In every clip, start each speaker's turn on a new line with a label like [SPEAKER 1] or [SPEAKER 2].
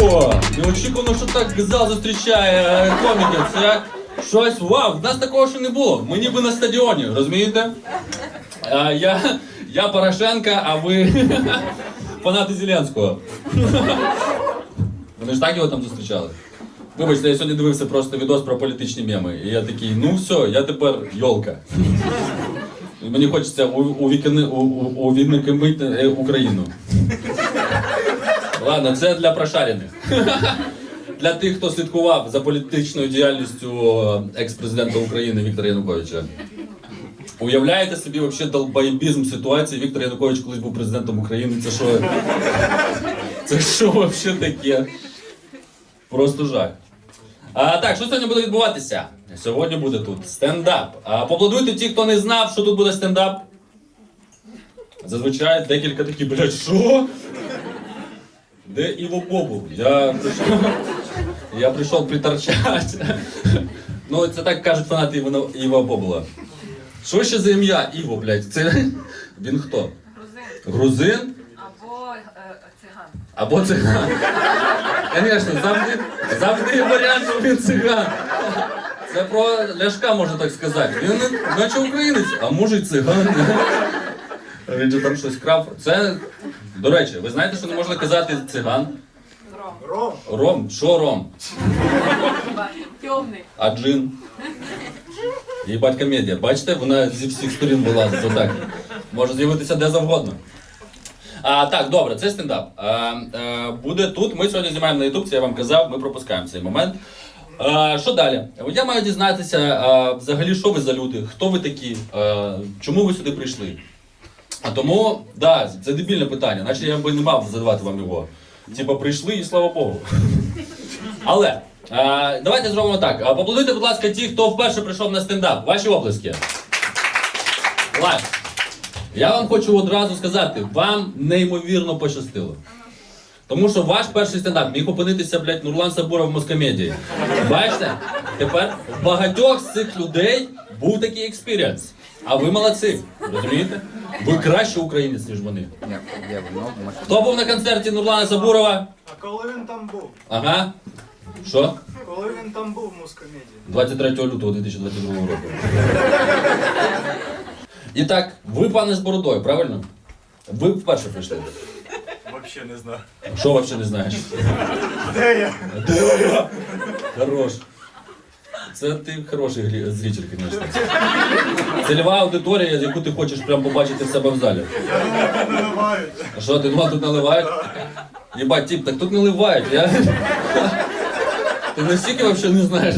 [SPEAKER 1] Ого! Неочікувано, що так зал зустрічає е, коміків. Це щось вау! В нас такого ще не було. Ми ніби на стадіоні, розумієте? А, я, я Порошенка, а ви фанати Зеленського. Вони ж так його там зустрічали. Вибачте, я сьогодні дивився просто відос про політичні меми. І я такий, ну все, я тепер йолка. Мені хочеться увікни- увідникомити е, Україну. Ладно, це для прошарених. Для тих, хто слідкував за політичною діяльністю екс-президента України Віктора Януковича. Уявляєте собі взагалі долбоєбізм ситуації? Віктор Янукович колись був президентом України. Це що? Це що взагалі таке? Просто жах. А, так, що сьогодні буде відбуватися? Сьогодні буде тут стендап. А поаплодуйте ті, хто не знав, що тут буде стендап. Зазвичай декілька такі, блядь, що? Де Іво Бобу? Я прийшов, я прийшов приторчати. Ну, це так кажуть фанати Івана- Іва Бобула. Що ще за ім'я Іво, блядь? Це він хто?
[SPEAKER 2] Грузин
[SPEAKER 1] Грузин?
[SPEAKER 2] або е, циган.
[SPEAKER 1] Або циган. Звісно, завжди, завжди є варіант, що він циган. Це про Ляшка можна так сказати. Він наче українець, а може й циган. Він же там щось крав. Це, до речі, ви знаєте, що не можна казати циган?
[SPEAKER 2] Ром.
[SPEAKER 1] Ром? Що ром?
[SPEAKER 2] Темний.
[SPEAKER 1] А джин? Їбать комедія. Бачите, вона зі всіх сторін вилазить отак. Може з'явитися де завгодно. А, так, добре, це стендап. А, а, буде тут. Ми сьогодні знімаємо на YouTube, це я вам казав, ми пропускаємо цей момент. А, що далі? Я маю дізнатися, а, взагалі, що ви за люди, хто ви такі, а, чому ви сюди прийшли. А тому, да, це дебільне питання, наче я би не мав задавати вам його. Типа, прийшли і слава Богу. Але е, давайте зробимо так. Е, Поаплодуйте, будь ласка, ті, хто вперше прийшов на стендап. Ваші оплески. Лайк. Я вам хочу одразу сказати, вам неймовірно пощастило. Тому що ваш перший стендап міг опинитися, блядь, Нурлан Сабуров в Москомедії. Бачите? Тепер в багатьох з цих людей був такий експіріенс. А ви молодці, розумієте? Ви краще українець, ніж вони.
[SPEAKER 3] Може.
[SPEAKER 1] Хто був на концерті Нурлана Сабурова?
[SPEAKER 4] А коли він там був?
[SPEAKER 1] Ага. Що?
[SPEAKER 4] Коли він там був в мускомедії?
[SPEAKER 1] 23 лютого 2022 року. І так, ви, пане з бородою, правильно? Ви вперше прийшли.
[SPEAKER 4] Вообще не знаю.
[SPEAKER 1] Що взагалі не знаєш?
[SPEAKER 4] Де я?
[SPEAKER 1] Де я? Хорош. Це ти хороший зритель, звісно. Цільова аудиторія, яку ти хочеш прям побачити в себе в залі. А що, ти думав, тут наливають? Єбать, тип, так тут наливають. Я... Ти настільки взагалі не знаєш.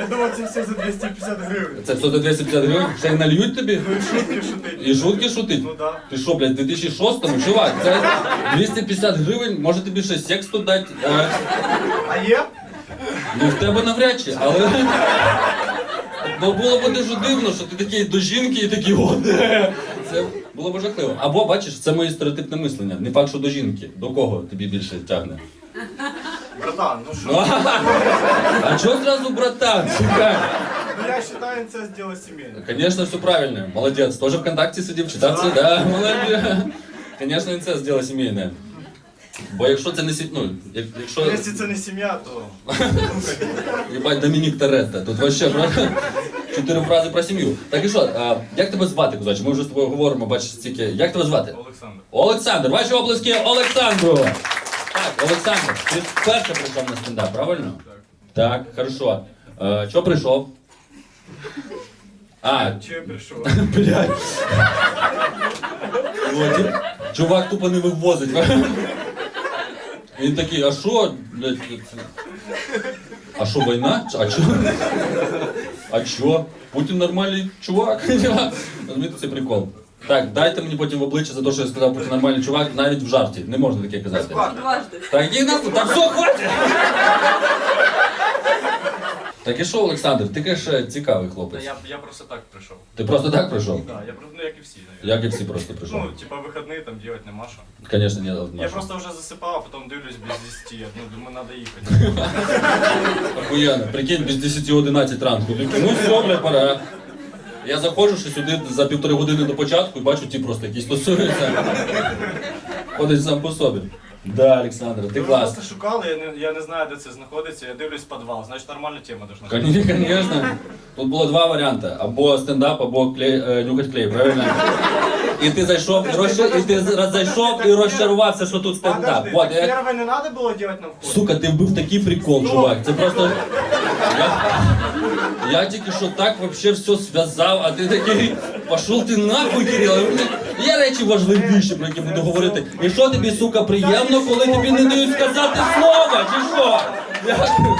[SPEAKER 4] Я думав, це все за 250 гривень.
[SPEAKER 1] Це все за 250 гривень, ще й нальють тобі?
[SPEAKER 4] Ну і шутки шутить.
[SPEAKER 1] І шутки шутить?
[SPEAKER 4] Ну да.
[SPEAKER 1] Ти що, блядь, в 2006-му, чувак, це 250 гривень, може тобі ще секс тут дати.
[SPEAKER 4] А є?
[SPEAKER 1] Ну в тебе навряд чи, але. Ну було б дуже дивно, що ти такий до жінки і такий о, де. Це було б жахливо. Або бачиш, це моє стереотипне мислення. Не факт, що до жінки. До кого тобі більше тягне?
[SPEAKER 4] Братан, ну що?
[SPEAKER 1] а чого зразу братан? Чекай.
[SPEAKER 4] Ну я считаю, це дело сімейне.
[SPEAKER 1] Конечно, все правильно. Молодец. Тоже ВКонтакте сидів, читався, да, молодець. Конечно, інцест діло сімейне. Бо якщо це не сі... ну, як- якщо
[SPEAKER 4] Якщо це не сім'я, то
[SPEAKER 1] їбать Домінік Торетто, тут вообще правда, чотири фрази про сім'ю. Так і що, а, як тебе звати, козаче? Ми вже з тобою говоримо, бачиш стільки. Як тебе звати?
[SPEAKER 4] Олександр.
[SPEAKER 1] Олександр, ваші оплески Олександру. Так, Олександр, ти вперше прийшов на стендап, правильно?
[SPEAKER 4] Так.
[SPEAKER 1] Так, хорошо. Е, Що прийшов? А,
[SPEAKER 4] Чи я прийшов?
[SPEAKER 1] Блядь. От, Чувак тупо не вивозить. Він такий, а що, блядь, це- а що, війна? А що? А чо? Путін нормальний чувак. Розумієте, це прикол. Так, дайте мені потім в обличчя за те, що я сказав Путін нормальний чувак, навіть в жарті. Не можна таке казати.
[SPEAKER 2] Дважди.
[SPEAKER 1] Так і нахуй, так все, хватить! Так і що, Олександр, ти кажеш, цікавий хлопець.
[SPEAKER 5] я, я просто так прийшов.
[SPEAKER 1] Ти просто так прийшов?
[SPEAKER 5] Да, я просто, ну як і всі, наверное.
[SPEAKER 1] Як і всі просто прийшов.
[SPEAKER 5] Ну, типа вихідні там делать нема що.
[SPEAKER 1] Конечно, нет.
[SPEAKER 5] Я
[SPEAKER 1] Маша.
[SPEAKER 5] просто вже засипав, а потім дивлюсь без 10, я, ну, думаю, надо їхати.
[SPEAKER 1] Охуєнно. Прикинь, без 10-11 ранку. Ну все, бля, пора. Я заходжу ще сюди за півтори години до початку і бачу, ті просто якісь тусуються. Ходить сам по собі. Да, Олександр, ти
[SPEAKER 5] Ви
[SPEAKER 1] клас.
[SPEAKER 5] просто шукали, я не, я не знаю, де це знаходиться, я дивлюсь підвал, значить нормальна тема должна бути.
[SPEAKER 1] Конечно, конечно. Тут було два варіанти: або стендап, або клей, е, нюхать клей, правильно? І ти зайшов, і, розчар... і ти з- зайшов і розчарувався, що тут стендап.
[SPEAKER 5] Подожди,
[SPEAKER 1] Вот,
[SPEAKER 5] так
[SPEAKER 1] я...
[SPEAKER 5] первое не надо было делать на вход?
[SPEAKER 1] Сука, ти вбив такий прикол, чувак. Це просто. Я, я тільки що так вообще все зв'язав, а ти такий. Пошов ти нахуй, Кирило. Є речі важливіші, про які буду говорити. І що тобі, сука, приємно, коли тобі не дають сказати слова, чи що? Дякую.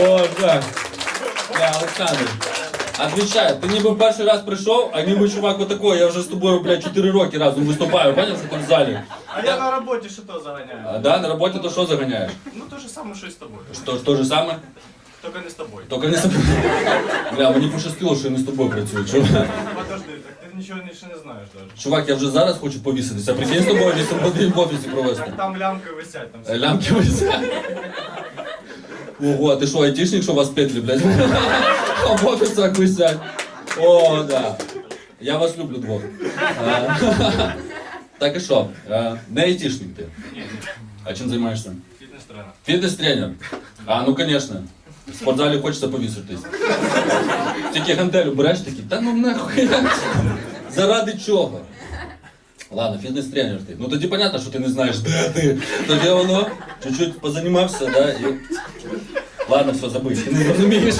[SPEAKER 1] О, так. Я, Олександр. Отвечаю, ти ніби в перший раз прийшов, а ніби чувак отакой, я вже з тобою, блядь, 4 роки разом виступаю, поняв, що ти в залі.
[SPEAKER 5] А я на роботі що то заганяю.
[SPEAKER 1] А, да, на роботі то що заганяєш?
[SPEAKER 5] Ну то же саме, що і з тобою.
[SPEAKER 1] Що, то же саме?
[SPEAKER 5] Тільки не з тобою.
[SPEAKER 1] Тільки не з тобою. Бля, мені пощастило, що я не з тобою працюю. Чувак,
[SPEAKER 5] Подожди, так нічого ще не знаєш даже.
[SPEAKER 1] чувак я вже зараз хочу повіситися. Прикинь з тобою 8 годин в офісі провести.
[SPEAKER 5] Так там лямки висять, там все.
[SPEAKER 1] Лямки висять. Ого, а ти що, айтішник, що у вас петлі, блядь? А в офісах висять. О, да. Я вас люблю двох. Так і що? Е, Не айтішник ти. А чим займаєшся?
[SPEAKER 5] фітнес-тренер.
[SPEAKER 1] Фітнес-тренер. А, ну конечно. В спортзалі хочеться повіситись. Тільки гантелю береш такі, та ну нахуй. Заради чого? Ладно, фітнес-тренер ти. Ну тоді понятно, що ти не знаєш, де ти. Тоді воно чуть-чуть позанімався, да, і... Ладно, все, забудь, ти не розумієш.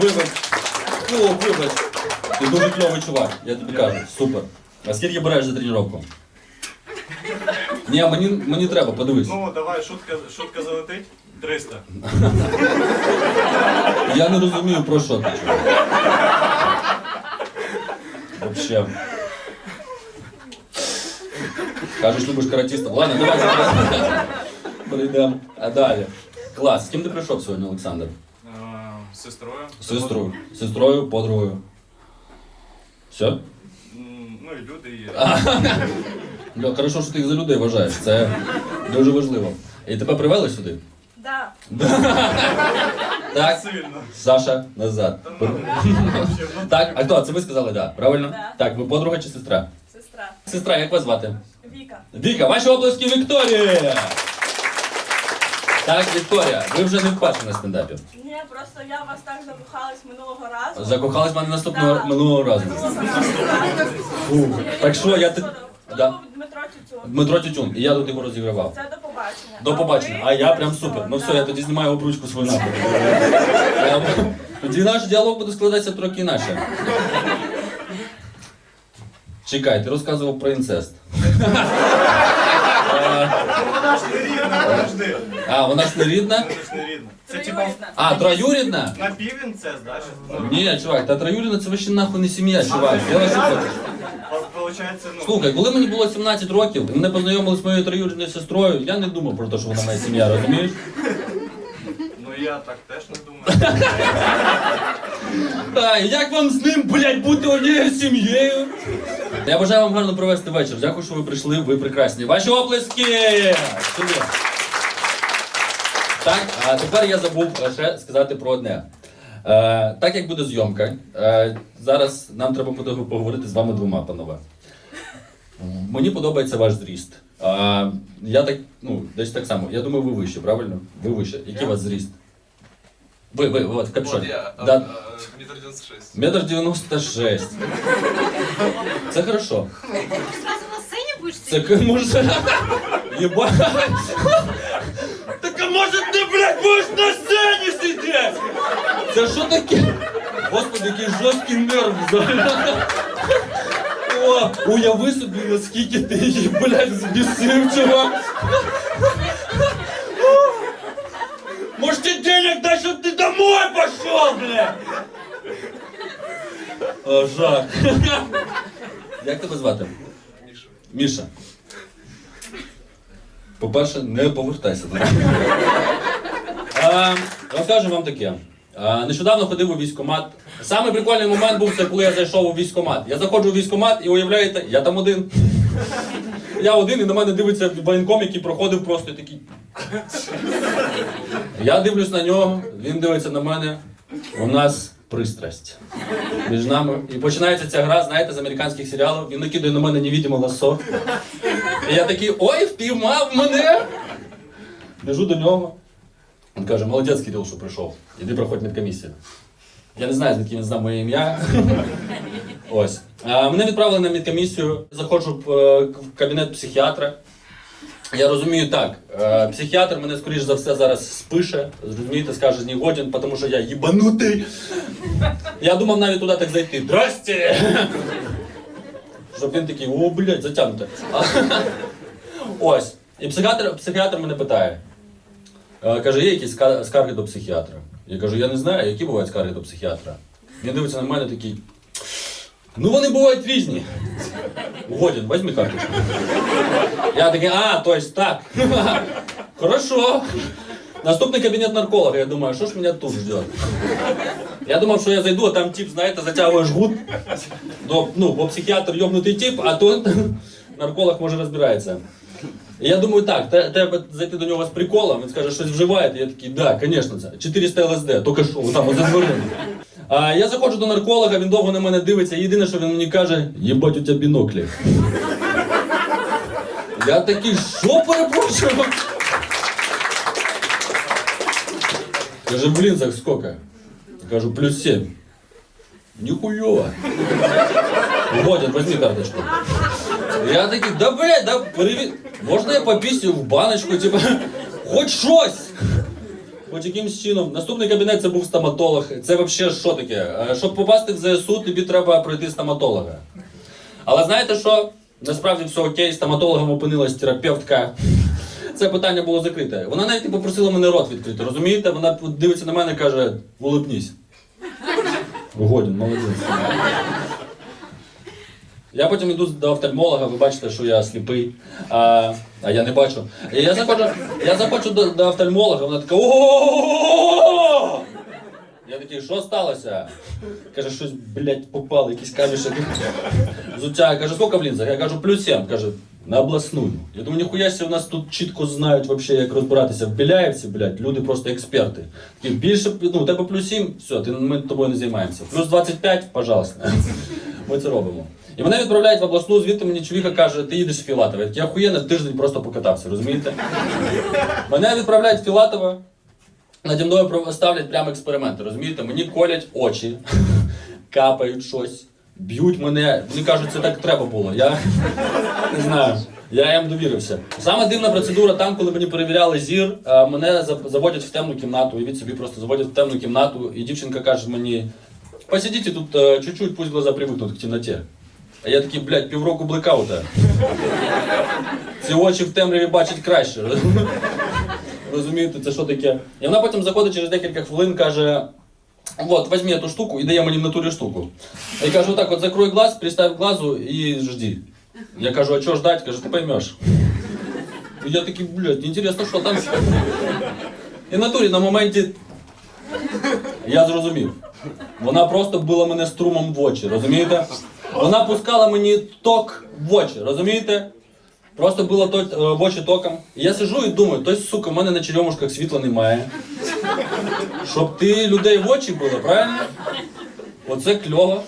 [SPEAKER 1] Вибач. Ну, вибач. Ти дуже кльовий чувак, я тобі кажу. Супер. А скільки береш за тренування? Ні, мені, мені треба, подивись.
[SPEAKER 5] Ну, давай, шутка, шутка залетить. 300.
[SPEAKER 1] Я не розумію про що ти. чувак. Вообще. Кажеш, любиш каратиста. Ладно, давай зараз перейдемо. А далі. Клас. З ким ти прийшов сьогодні, Олександр?
[SPEAKER 5] З сестрою.
[SPEAKER 1] З сестрою. З сестрою, подругою. Все?
[SPEAKER 5] Ну і люди є.
[SPEAKER 1] Бля, хорошо, що ти їх за людей вважаєш. Це дуже важливо. І тебе привели сюди?
[SPEAKER 2] Да.
[SPEAKER 1] Так.
[SPEAKER 5] Сильно.
[SPEAKER 1] Саша, назад.
[SPEAKER 5] Та ну, вообще, ну,
[SPEAKER 1] Так, а хто? Це ви сказали, да? Правильно?
[SPEAKER 2] Да.
[SPEAKER 1] Так, ви подруга чи сестра?
[SPEAKER 2] Сестра.
[SPEAKER 1] Сестра, як вас звати?
[SPEAKER 2] Віка.
[SPEAKER 1] Віка, ваші обласки Вікторії! Так, Вікторія, ви вже не вперше на стендапі.
[SPEAKER 3] Ні, просто я в вас так закохалась минулого разу.
[SPEAKER 1] Закохались в мене наступного
[SPEAKER 3] Да.
[SPEAKER 1] минулого разу.
[SPEAKER 3] Минулого разу.
[SPEAKER 1] Фу. Так що я ти. Да.
[SPEAKER 3] Дмитро Тютюн.
[SPEAKER 1] Дмитро Тютюн, і я тут його розігравав.
[SPEAKER 3] Це до побачення.
[SPEAKER 1] До побачення. А я прям супер. Ну все, я тоді знімаю обручку свою нахуй. Тоді наш діалог буде складатися трохи інакше. Чекай, ти розказував про інцест.
[SPEAKER 5] Вона ж не рідна, подожди.
[SPEAKER 1] А, вона ж не рідна?
[SPEAKER 5] Вона ж не рідна. Це типа
[SPEAKER 3] Троюрідна.
[SPEAKER 1] А, троюрідна?
[SPEAKER 5] напівінцест, да? що- ну,
[SPEAKER 1] Ні, чувак, та троюрідна це вообще нахуй не сім'я, чувак. Делай, що хочеш.
[SPEAKER 5] Получається, ну.
[SPEAKER 1] Слухай, коли мені було 17 років, і мене познайомили з моєю троюрідною сестрою, я не думав про те, що вона моя сім'я, розумієш?
[SPEAKER 5] Ну я так теж не думаю.
[SPEAKER 1] Як вам з ним, блядь, бути однією сім'єю? Я бажаю вам гарно провести вечір. Дякую, що ви прийшли, ви прекрасні. Ваші оплески! Сюди. Так, а тепер я забув е, ще сказати про одне. Е, так як буде зйомка, е, зараз нам треба буде поговорити з вами двома, панове. Мені подобається ваш зріст. А, я так, ну, десь так само. Я думаю, ви вище, правильно? Ви вище. Який у вас зріст? Ви, ви, от, в капюшоні.
[SPEAKER 6] Вот я, а,
[SPEAKER 1] Да.
[SPEAKER 6] а, метр девяносто шесть.
[SPEAKER 1] Метр девяносто шесть. Це хорошо.
[SPEAKER 3] Сразу на
[SPEAKER 1] Це к- може. Єбать. Так а може ти, блядь, будеш на сцені сидіти? Це що таке? Господи, який жорсткий нерв взагалі. О, уяви собі, наскільки ти її, блядь, збісив, чувак. Может, тебе денег дай, чтобы ты домой пошел, блядь? О, жах. Як тебе звати?
[SPEAKER 6] Миша.
[SPEAKER 1] Міша. По-перше, не повертайся до мене. А, Розкажу вам таке. А, Нещодавно ходив у військкомат. Самий прикольний момент був це, коли я зайшов у військкомат. Я заходжу у військкомат і уявляєте, я там один. Я один і на мене дивиться воєнком, який проходив просто такий. Я дивлюсь на нього, він дивиться на мене. У нас пристрасть між нами. І починається ця гра, знаєте, з американських серіалів. Він накидає на мене невидиме ласо. І я такий, ой, впіймав мене! Біжу до нього. Він каже, молодець, Кирил, що прийшов. Іди проходь медкомісію. Я не знаю, звідки він знав моє ім'я. Ось. А, мене відправили на медкомісію. Заходжу в, е, кабінет психіатра. Я розумію так, е, психіатр мене, скоріш за все, зараз спише, зрозумієте, скаже не годен, тому що я їбанутий. Я думав навіть туди так зайти. Здрасте! Щоб він такий, о, блядь, затягнуте. Ось. І психіатр, психіатр мене питає. Е, Каже, є якісь скарги до психіатра? Я кажу, я не знаю, які бувають скарги до психіатра. Він дивиться на мене такий. Ну вони бувають різні. Годен, візьми карточку. Я такий, а, то есть так. Хорошо. Наступний кабінет нарколога. Я думаю, що ж мене тут ждет? Я думав, що я зайду, а там тип, знаєте, затягує жгут. Ну, бо психіатр йобнутий тип, а тут нарколог може розбирається. Я думаю, так, треба зайти до нього з приколом, він скаже, щось вживаєте. Я такий, да, звісно, це 400 ЛСД, тільки що, там, от дверима. А я заходжу до нарколога, він довго на мене дивиться, єдине, що він мені каже, їбать у тебе біноклі. Я такий, що перепрошую? Каже, блін, за сколько? Кажу, плюс 7. Ніхуйово. Годен, возьми карточку. Я такий, да блядь, да привіт. Можна я попісю в баночку, типа, хоч щось. Хоч якимсь чином. Наступний кабінет це був стоматолог. Це взагалі що таке? Е, Щоб попасти в ЗСУ, тобі треба пройти стоматолога. Але знаєте що? Насправді все окей, стоматологом опинилась терапевтка. Це питання було закрите. Вона навіть не попросила мене рот відкрити, розумієте? Вона дивиться на мене і каже, улыбнись. Годен, молодець. Я потім йду до офтальмолога, ви бачите, що я сліпий, а, а я не бачу. І я заходжу, я заходжу до, до офтальмолога, вона така о Я такий, що сталося? Каже, щось, блядь, попало, якийсь камішек. Взуття. Каже, скільки в лінзах? Я кажу, плюс 7. Каже, на обласну. Я думаю, ніхуя у нас тут чітко знають вообще, як розбиратися в Біляєвці, блядь, люди просто експерти. Такі, більше, ну, у тебе плюс 7, все, ти, ми тобою не займаємося. Плюс 25, пожалуйста. Ми це робимо. І мене відправляють в обласну, звідти мені чоловіка каже, ти їдеш в Філатове. Я охуєнно тиждень просто покатався, розумієте? Мене відправляють в Філатове, наді мною ставлять прямо експерименти, розумієте? Мені колять очі, капають щось, б'ють мене. Мені кажуть, це так треба було. Я не знаю. Я їм довірився. Саме дивна процедура там, коли мені перевіряли зір, е, мене заводять в темну кімнату, уявіть собі, просто заводять в темну кімнату, і дівчинка каже мені: посидите тут е, чуть-чуть, пусть глаза привикнуть к темноті. А я такий, блядь, півроку блекаута. Ці очі в темряві бачать краще. Розумієте, це що таке? І вона потім заходить через декілька хвилин, каже: вот, возьми эту штуку і дає мені в натурі штуку. Я кажу, так, от закрой глаз, приставь к глазу і жди. Я кажу, а що ждать? Каже, ти поймеш. І я такий, блядь, інтересно, що там. І в натурі на моменті я зрозумів. Вона просто била мене струмом в очі, розумієте? Вона пускала мені ток в очі, розумієте? Просто було то, е, в очі током. Я сижу і думаю, той, сука, в мене на черемушках світла немає. Щоб ти людей в очі було, правильно? Оце кльово.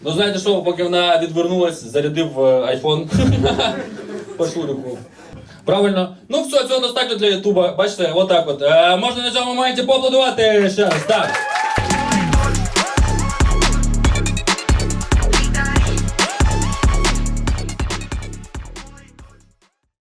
[SPEAKER 1] Ну знаєте що, поки вона відвернулась, зарядив е, айфон. Шурику. Правильно? Ну все, цього достатньо для Ютуба. Бачите, отак от. Е, можна на цьому моменті поаплодувати ще раз. Так.